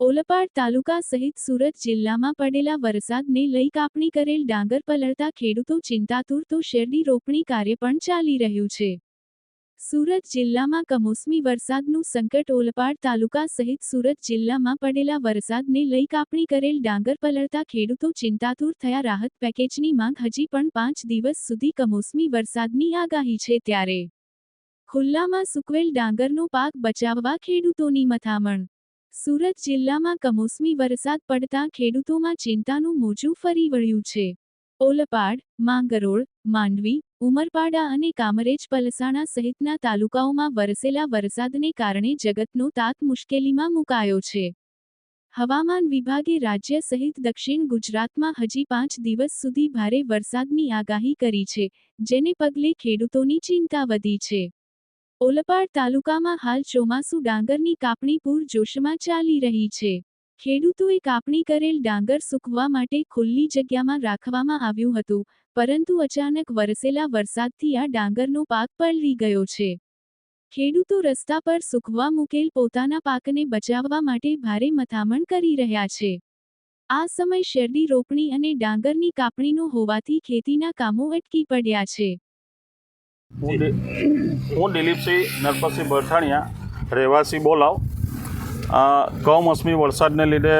ઓલપાડ તાલુકા સહિત સુરત જિલ્લામાં પડેલા વરસાદને લઈ કાપણી કરેલ ડાંગર પલળતા ખેડૂતો ચિંતાતુર તો શેરડી રોપણી કાર્ય પણ ચાલી રહ્યું છે. સુરત જિલ્લામાં કમોસમી વરસાદનું સંકટ ઓલપાડ તાલુકા સહિત સુરત જિલ્લામાં પડેલા વરસાદને લઈ કાપણી કરેલ ડાંગર પલળતા ખેડૂતો ચિંતાતુર થયા રાહત પેકેજની માંગ હજી પણ પાંચ દિવસ સુધી કમોસમી વરસાદની આગાહી છે ત્યારે. ખુલ્લામાં સૂકવેલ ડાંગરનો પાક બચાવવા ખેડૂતોની મથામણ સુરત જિલ્લામાં કમોસમી વરસાદ પડતા ખેડૂતોમાં ચિંતાનું મોજું ફરી વળ્યું છે. ઓલપાડ, માંગરોળ, માંડવી, ઉમરપાડા અને કામરેજ પલસાણા સહિતના તાલુકાઓમાં વરસેલા વરસાદને કારણે જગતનો તાત મુશ્કેલીમાં મુકાયો છે. હવામાન વિભાગે રાજ્ય સહિત દક્ષિણ ગુજરાતમાં હજી પાંચ દિવસ સુધી ભારે વરસાદની આગાહી કરી છે, જેને પગલે ખેડૂતોની ચિંતા વધી છે. ઓલપાડ તાલુકામાં હાલ ચોમાસુ ડાંગરની કાપણી પૂર જોશમાં ચાલી રહી છે. ખેડૂતોએ કાપણી કરેલ ડાંગર સૂકવા માટે ખુલ્લી જગ્યામાં રાખવામાં આવ્યું હતું, પરંતુ અચાનક વરસેલા વરસાદથી આ ડાંગરનો પાક પલળી ગયો છે. ખેડૂતો રસ્તા પર સૂકવા મૂકેલ પોતાના પાકને બચાવવા માટે ભારે મથામણ કરી રહ્યા છે. આ સમય શેરડી રોપણી અને ડાંગરની કાપણીનો હોવાથી ખેતીના કામો અટકી પડ્યા છે. હું દિલીપસિંહ નરપતસિંહ ભરથાણિયા, રહેવાસી બોલાવ. કમોસમી વરસાદને લીધે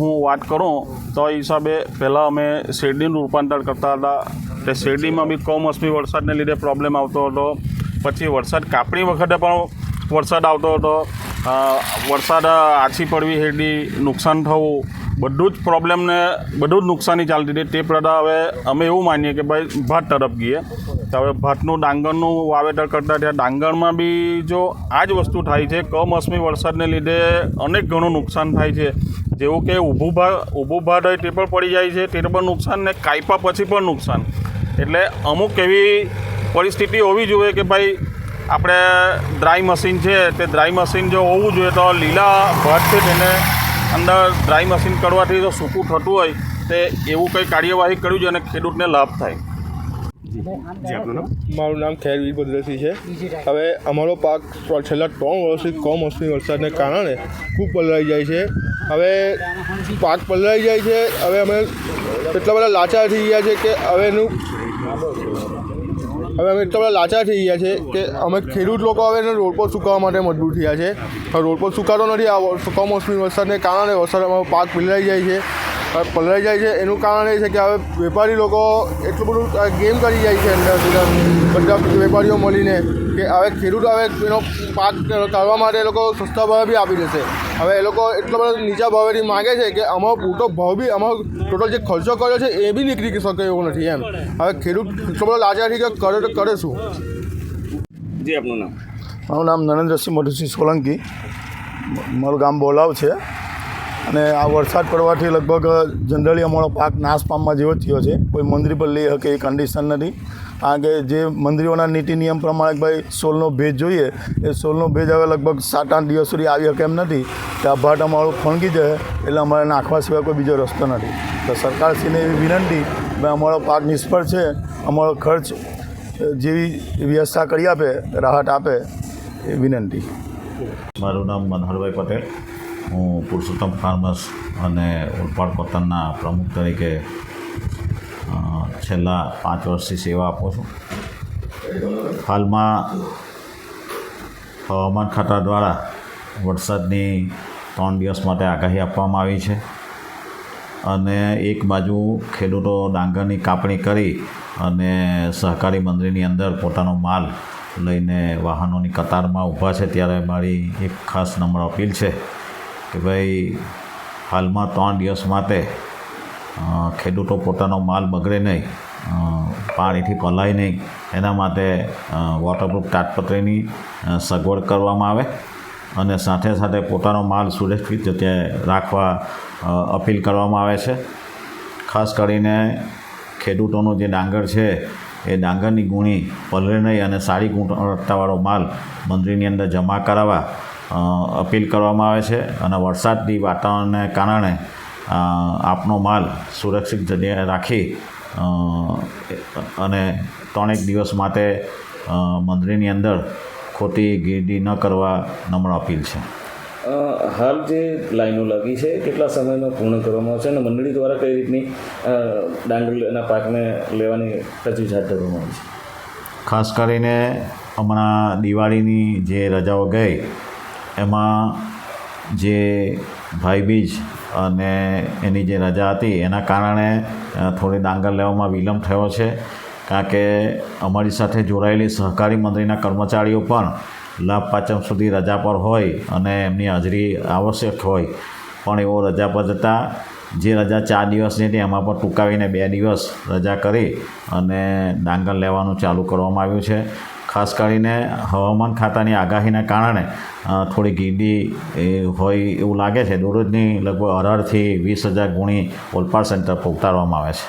હું વાત કરું તો હિસાબે પહેલાં અમે શેરડીનું રૂપાંતર કરતા હતા. તે શેરડીમાં બી કમોસમી વરસાદને લીધે પ્રોબ્લેમ આવતો હતો. પછી વરસાદ કાપણી વખતે પણ વરસાદ આવતો હતો. વરસાદ આછી પડવી શેરડી નુકસાન થવું બધું જ પ્રોબ્લેમને બધું જ નુકસાની ચાલતી હતી. તે પ્રદા હવે અમે એવું માનીએ કે ભાઈ ભાત તરફ ગઈએ. તો હવે ભાતનું ડાંગરનું વાવેતર કરતાં ત્યાં ડાંગરમાં બી જો આ જ વસ્તુ થાય છે, કમોસમી વરસાદને લીધે અનેક ઘણું નુકસાન થાય છે. જેવું કે ઊભું ભાત ઊભું ભાત હોય તે પણ પડી જાય છે, તે પણ નુકસાન ને કાયપા પછી પણ નુકસાન. એટલે અમુક એવી પરિસ્થિતિ હોવી જોઈએ કે ભાઈ આપણે ડ્રાય મશીન છે, તે ડ્રાય મશીન જો હોવું જોઈએ તો લીલા ભાત છે તેને અંદર ડ્રાય મશીન કરવાથી જો સૂકું થતું હોય તે એવું કંઈ કાર્યવાહી કરવી જોઈએ અને ખેડૂતને લાભ થાય. મારું નામ ખેર વીરભદ્રસિંહ છે. હવે અમારો પાક છેલ્લા ત્રણ વર્ષથી કમોસમી વરસાદને કારણે ખૂબ પલળાઈ જાય છે. હવે પાક પલળાઈ જાય છે. હવે અમે એટલા બધા લાચાર થઈ ગયા છે કે હવે એનું હવે અમે એટલા બધા લાચાર થઈ ગયા છે કે અમે ખેડૂત લોકો હવે એને રોડ પર સુકાવવા માટે મજબૂર થયા છે. રોડ પર સુકાતો નથી, આ કમોસમી વરસાદને કારણે વરસાદ અમારો પાક પીલાઈ જાય છે. હવે પલળાઈ જાય છે. એનું કારણ એ છે કે હવે વેપારી લોકો એટલું બધું ગેમ કરી જાય છે અંદર સુધી બધા વેપારીઓ મળીને કે હવે ખેડૂત હવે એનો પાક કાઢવા માટે એ લોકો સસ્તા ભાવે બી આપી દેશે. હવે એ લોકો એટલો બધો નીચા ભાવેથી માગે છે કે અમારો પૂરતો ભાવ બી અમારો ટોટલ જે ખર્ચો કર્યો છે એ બી નીકળી શકે એવું નથી એમ. હવે ખેડૂત એટલો બધો લાચારથી કે કરે તો કરે શું? જી આપનું નામ? મારું નામ નરેન્દ્રસિંહ મધુસિંહ સોલંકી. મારું ગામ બોલાવ છે. અને આ વરસાદ પડવાથી લગભગ જનરલી અમારો પાક નાશ પામવા જેવો થયો છે. કોઈ મંદિર પર લઈ શકે એ કન્ડિશન નથી. કારણ કે જે મંદિરોના નીતિ નિયમ પ્રમાણે ભાઈ સોલનો ભેજ જોઈએ, એ સોલનો ભેજ હવે લગભગ સાત આઠ દિવસ સુધી આવી શકે એમ નથી. કે આ ભાટ અમારું ફણગી જાય, એટલે અમારે નાખવા સિવાય કોઈ બીજો રસ્તો નથી. તો સરકારશ્રીને એવી વિનંતી, ભાઈ અમારો પાક નિષ્ફળ છે, અમારો ખર્ચ જેવી વ્યવસ્થા કરી આપે, રાહત આપે, એ વિનંતી. મારું નામ મનહરભાઈ પટેલ. હું પુરુષોત્તમ ફાર્મર્સ અને ઓલપાડ કોતનના પ્રમુખ તરીકે છેલ્લા પાંચ વર્ષથી સેવા આપું છું. હાલમાં હવામાન ખાતા દ્વારા વરસાદની ત્રણ દિવસ માટે આગાહી આપવામાં આવી છે અને એક બાજુ ખેડૂતો ડાંગરની કાપણી કરી અને સહકારી મંડળીની અંદર પોતાનો માલ લઈને વાહનોની કતારમાં ઊભા છે, ત્યારે મારી એક ખાસ નમ્ર અપીલ છે કે ભાઈ, હાલમાં ત્રણ દિવસ માટે ખેડૂતો પોતાનો માલ બગડે નહીં પાણીથી પલાય નહીં. એના માટે વોટરપ્રૂફ તાટપત્રીની સગવડ કરવામાં આવે અને સાથે સાથે પોતાનો માલ સુરક્ષિત જગ્યાએ રાખવા અપીલ કરવામાં આવે છે. ખાસ કરીને ખેડૂતોનો જે ડાંગર છે, એ ડાંગરની ગુણી પલરે નહીં અને સારી ગુણવત્તાવાળો માલ મંદિરની અંદર જમા કરાવવા અપીલ કરવામાં આવે છે અને વરસાદની વાતાવરણને કારણે આપનો માલ સુરક્ષિત જગ્યાએ રાખી અને ત્રણેક દિવસ માટે મંદિરની અંદર ખોટી ગીરડી ન કરવા નમ્ર અપીલ છે. હાલ જે લાઈનો લાગી છે કેટલા સમયમાં પૂર્ણ કરવામાં આવશે અને મંડળી દ્વારા કઈ રીતની ડાંગરના પાકને લેવાની તજવીજ હાથ ધરવામાં આવી છે? ખાસ કરીને હમણાં દિવાળીની જે રજાઓ ગઈ એમાં જે ભાઈબીજ અને એની જે રજા હતી, એના કારણે થોડી ડાંગર લેવામાં વિલંબ થયો છે. કારણ કે અમારી સાથે જોડાયેલી સહકારી મંત્રીના કર્મચારીઓ પણ લાભ પાંચમ સુધી રજા પર હોય અને એમની હાજરી આવશ્યક હોય. પણ એવો રજા પર જતાં, જે રજા ચાર દિવસની હતી, એમાં પણ ટૂંકાવીને બે દિવસ રજા કરી અને ડાંગર લેવાનું ચાલુ કરવામાં આવ્યું છે. ખાસ કરીને હવામાન ખાતાની આગાહીના કારણે થોડી ગીડી હોય એવું લાગે છે. દરરોજની લગભગ અઢારથી વીસ હજાર ગુણી ઓલપાડ સેન્ટર પર ઉતારવામાં આવે છે.